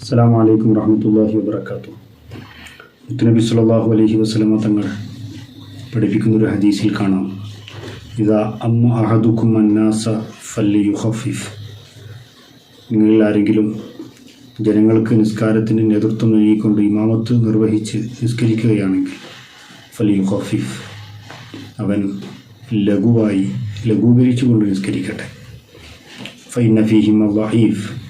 അസ്സാം വലൈക്കും വറഹമത്തല്ലാഹി വാത്തു മുത്തുനബി സാഹു അലൈഹി വസ്ലമ തങ്ങൾ പഠിപ്പിക്കുന്ന ഒരു ഹദീസിൽ കാണാം. ഇതാ അമ്മ അഹദുക്കും അന്നാസ ഫല്ലി യുഹഫിഫ് നിങ്ങളിൽ ആരെങ്കിലും ജനങ്ങൾക്ക് നിസ്കാരത്തിന് നേതൃത്വം നൽകിക്കൊണ്ട് ഇമാമത്ത് നിർവഹിച്ച് നിസ്കരിക്കുകയാണെങ്കിൽ ഫലി യുഹഫിഫ് അവൻ ലഘുവായി ലഘൂകരിച്ചുകൊണ്ട് നിസ്കരിക്കട്ടെ. ഫൈ നഫീഹിം വഹീഫ്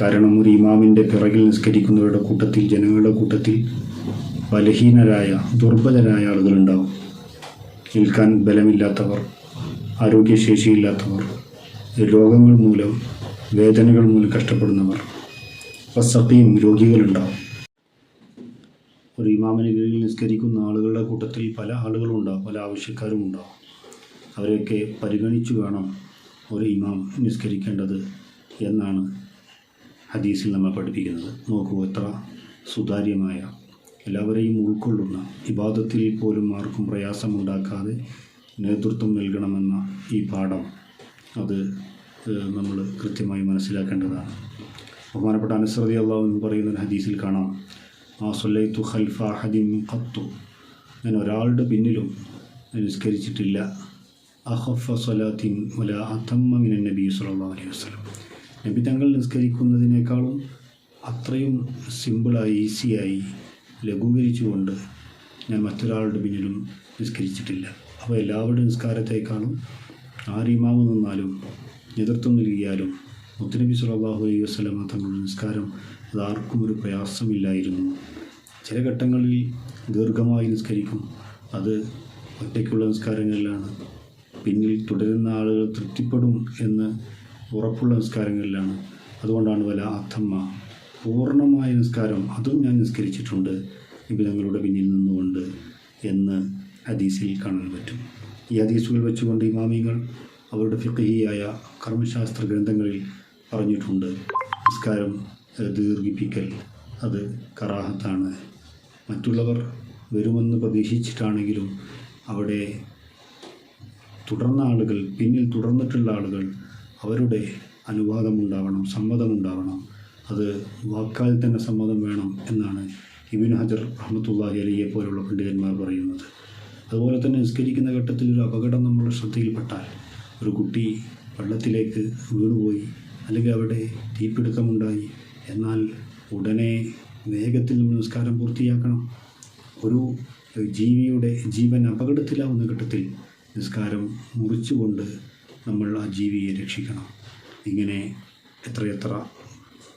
കാരണം ഒരു ഇമാമിന്റെ പിറകിൽ നിസ്കരിക്കുന്നവരുടെ കൂട്ടത്തിൽ ജനങ്ങളുടെ കൂട്ടത്തിൽ ബലഹീനരായ ദുർബലരായ ആളുകളുണ്ടാവും. നിൽക്കാൻ ബലമില്ലാത്തവർ ആരോഗ്യശേഷിയില്ലാത്തവർ രോഗങ്ങൾ മൂലം വേദനകൾ മൂലം കഷ്ടപ്പെടുന്നവർ വസഖയും രോഗികളുണ്ടാവും. ഒരു ഇമാമിന് കീഴിൽ നിസ്കരിക്കുന്ന ആളുകളുടെ കൂട്ടത്തിൽ പല ആളുകളും ഉണ്ടാവും പല ആവശ്യക്കാരും ഉണ്ടാവും. അവരെയൊക്കെ പരിഗണിച്ചു വേണം ഒരു ഇമാം നിസ്കരിക്കേണ്ടത് എന്നാണ് ഹദീസിൽ നമ്മൾ പഠിപ്പിക്കുന്നത്. നോക്കൂ എത്ര സുതാര്യമായ എല്ലാവരെയും ഉൾക്കൊള്ളുന്ന വിവാദത്തിൽ പോലും ആർക്കും പ്രയാസമുണ്ടാക്കാതെ നേതൃത്വം നൽകണമെന്ന ഈ പാഠം അത് നമ്മൾ കൃത്യമായി മനസ്സിലാക്കേണ്ടതാണ്. ബഹുമാനപ്പെട്ട അനുസൃതി അള്ളാഹു എന്ന് പറയുന്ന ഒരു ഹദീസിൽ കാണാം. ആ സൊല്ലൈത്തു ഖൽഫ ഹദിം ഖത്തു. ഞാൻ ഒരാളുടെ പിന്നിലും നിസ്കരിച്ചിട്ടില്ല. അഹഫ സൊലാത്തിൻ വല അത്തമ്മ മിനൻ നബി സല്ലല്ലാഹു അലൈഹി വസല്ലം. നബി തങ്ങൾ നിസ്കരിക്കുന്നതിനേക്കാളും അത്രയും സിമ്പിളായി ഈസിയായി ലഘൂകരിച്ചുകൊണ്ട് ഞാൻ മറ്റൊരാളുടെ പിന്നിലും നിസ്കരിച്ചിട്ടില്ല. അപ്പോൾ എല്ലാവരുടെയും നിസ്കാരത്തേക്കാളും ആരീമാവ് നിന്നാലും നേതൃത്വം നൽകിയാലും മുത്തനബി സുലബാഹു അലൈഹി വസല്ലമ തങ്ങളുടെ നിസ്കാരം അത് ആർക്കും ഒരു പ്രയാസമില്ലായിരുന്നു. ചില ഘട്ടങ്ങളിൽ ദീർഘമായി നിസ്കരിക്കും. അത് ഒറ്റയ്ക്കുള്ള നിസ്കാരങ്ങളിലാണ്. പിന്നിൽ തുടരുന്ന ആളുകൾ തൃപ്തിപ്പെടും എന്ന് ഉറപ്പുള്ള നിസ്കാരങ്ങളിലാണ്. അതുകൊണ്ടാണ് വല അത്തമ്മ പൂർണമായ നിസ്കാരം അതും ഞാൻ നിസ്കരിച്ചിട്ടുണ്ട്. നിബിധങ്ങളുടെ പിന്നിൽ നിന്നുകൊണ്ട് എന്ന് ഹദീസിൽ കാണാൻ പറ്റും. ഈ ഹദീസുകൾ വെച്ചുകൊണ്ട് ഇമാമികൾ അവരുടെ ഫിഖഹിയായ കർമ്മശാസ്ത്ര ഗ്രന്ഥങ്ങളിൽ പറഞ്ഞിട്ടുണ്ട് നിസ്കാരം ദീർഘിപ്പിക്കൽ അത് കറാഹത്താണ്. മറ്റുള്ളവർ വരുമെന്ന് പ്രതീക്ഷിച്ചിട്ടാണെങ്കിലും അവിടെ തുടർന്ന ആളുകൾ പിന്നിൽ തുടർന്നിട്ടുള്ള ആളുകൾ അവരുടെ അനുവാദമുണ്ടാവണം സമ്മതമുണ്ടാവണം. അത് വാക്കാൽ തന്നെ സമ്മതം വേണം എന്നാണ് ഇബിൻ ഹജർ റഹ്മത്തുള്ളാഹി അലിയെ പോലുള്ള പണ്ഡിതന്മാർ പറയുന്നത്. അതുപോലെ തന്നെ നിസ്കരിക്കുന്ന ഘട്ടത്തിൽ ഒരു അപകടം നമ്മുടെ ശ്രദ്ധയിൽപ്പെട്ടാൽ ഒരു കുട്ടി വെള്ളത്തിലേക്ക് വീണുപോയി അല്ലെങ്കിൽ അവിടെ തീപിടുത്തമുണ്ടായി എന്നാൽ ഉടനെ വേഗത്തിൽ നിസ്കാരം പൂർത്തിയാക്കണം. ഒരു ജീവിയുടെ ജീവൻ അപകടത്തിലാവുന്ന ഘട്ടത്തിൽ നിസ്കാരം മുറിച്ചുകൊണ്ട് നമ്മൾ ആ ജീവിയെ രക്ഷിക്കണം. ഇങ്ങനെ എത്രയെത്ര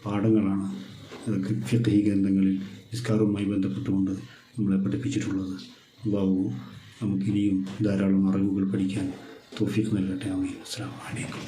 പാഠങ്ങളാണ് ഫിഖഹി ഗ്രന്ഥങ്ങളിൽ നിസ്കാരവുമായി ബന്ധപ്പെട്ടുകൊണ്ട് നമ്മളെ പഠിപ്പിച്ചിട്ടുള്ളത്. ബാബു നമുക്കിനിയും ധാരാളം അറിവുകൾ പഠിക്കാൻ തോഫിക്ക് നൽകട്ടെ. അമീൻ അസ്സാം വലൈക്കും